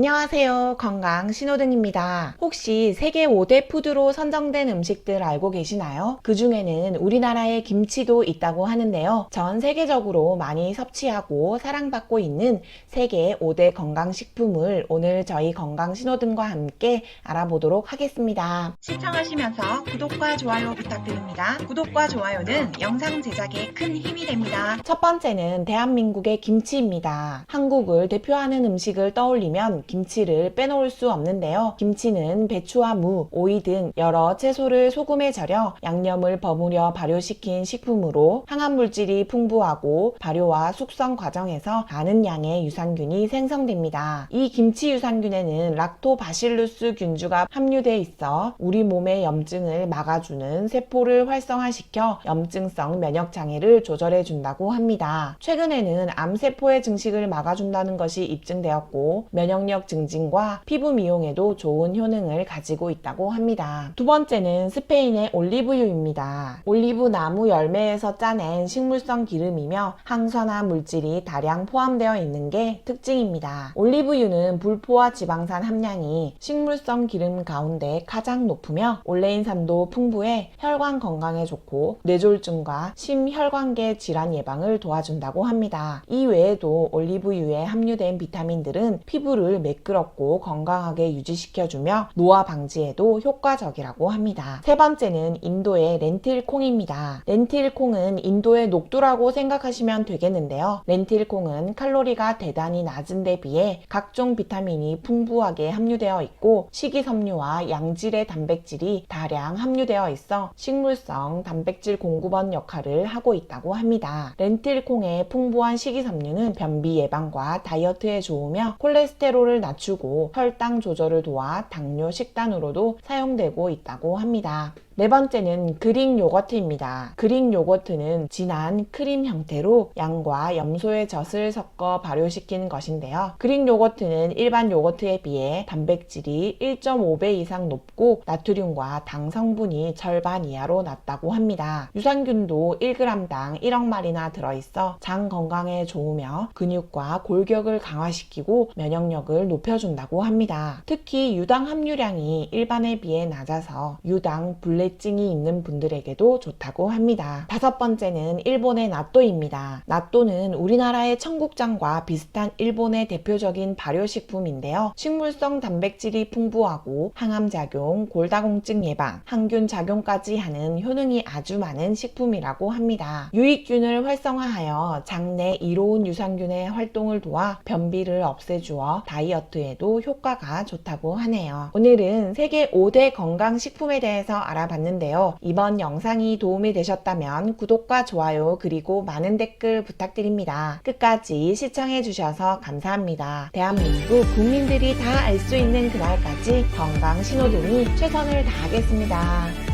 안녕하세요. 건강 신호등입니다. 혹시 세계 5대 푸드로 선정된 음식들 알고 계시나요? 그 중에는 우리나라의 김치도 있다고 하는데요. 전 세계적으로 많이 섭취하고 사랑받고 있는 세계 5대 건강식품을 오늘 저희 건강 신호등과 함께 알아보도록 하겠습니다. 시청하시면서 구독과 좋아요 부탁드립니다. 구독과 좋아요는 영상 제작에 큰 힘이 됩니다. 첫 번째는 대한민국의 김치입니다. 한국을 대표하는 음식을 떠올리면 김치를 빼놓을 수 없는데요. 김치는 배추와 무, 오이 등 여러 채소를 소금에 절여 양념을 버무려 발효시킨 식품으로 항암 물질이 풍부하고 발효와 숙성 과정에서 많은 양의 유산균이 생성됩니다. 이 김치 유산균에는 락토바실루스 균주가 함유돼 있어 우리 몸의 염증을 막아주는 세포를 활성화시켜 염증성 면역 장애를 조절해 준다고 합니다. 최근에는 암세포의 증식을 막아준다는 것이 입증되었고 면역력 증진과 피부 미용에도 좋은 효능을 가지고 있다고 합니다. 두 번째는 스페인의 올리브유입니다. 올리브 나무 열매에서 짜낸 식물성 기름이며 항산화 물질이 다량 포함되어 있는 게 특징입니다. 올리브유는 불포화 지방산 함량이 식물성 기름 가운데 가장 높으며 올레인산도 풍부해 혈관 건강에 좋고 뇌졸중과 심혈관계 질환 예방을 도와준다고 합니다. 이 외에도 올리브유에 함유된 비타민들은 피부를 매끄럽고 건강하게 유지시켜주며 노화 방지에도 효과적이라고 합니다. 세 번째는 인도의 렌틸콩입니다. 렌틸콩은 인도의 녹두라고 생각하시면 되겠는데요. 렌틸콩은 칼로리가 대단히 낮은 데 비해 각종 비타민이 풍부하게 함유되어 있고 식이섬유와 양질의 단백질이 다량 함유되어 있어 식물성 단백질 공급원 역할을 하고 있다고 합니다. 렌틸콩의 풍부한 식이섬유는 변비 예방과 다이어트에 좋으며 콜레스테롤을 낮추고 혈당 조절을 도와 당뇨 식단으로도 사용되고 있다고 합니다. 네 번째는 그릭 요거트입니다. 그릭 요거트는 진한 크림 형태로 양과 염소의 젖을 섞어 발효시킨 것인데요. 그릭 요거트는 일반 요거트에 비해 단백질이 1.5배 이상 높고 나트륨과 당 성분이 절반 이하로 낮다고 합니다. 유산균도 1g당 1억 마리나 들어있어 장 건강에 좋으며 근육과 골격을 강화시키고 면역력을 높여준다고 합니다. 특히 유당 함유량이 일반에 비해 낮아서 유당 불내 불내증이 있는 분들에게도 좋다고 합니다. 다섯 번째는 일본의 나또입니다. 나또는 우리나라의 청국장과 비슷한 일본의 대표적인 발효식품인데요. 식물성 단백질이 풍부하고 항암작용, 골다공증 예방, 항균 작용까지 하는 효능이 아주 많은 식품이라고 합니다. 유익균을 활성화하여 장내 이로운 유산균의 활동을 도와 변비를 없애주어 다이어트에도 효과가 좋다고 하네요. 오늘은 세계 5대 건강식품에 대해서 알아봤습니다. 봤는데요. 이번 영상이 도움이 되셨다면 구독과 좋아요 그리고 많은 댓글 부탁드립니다. 끝까지 시청해주셔서 감사합니다. 대한민국 국민들이 다 알 수 있는 그날까지 건강 신호등이 최선을 다하겠습니다.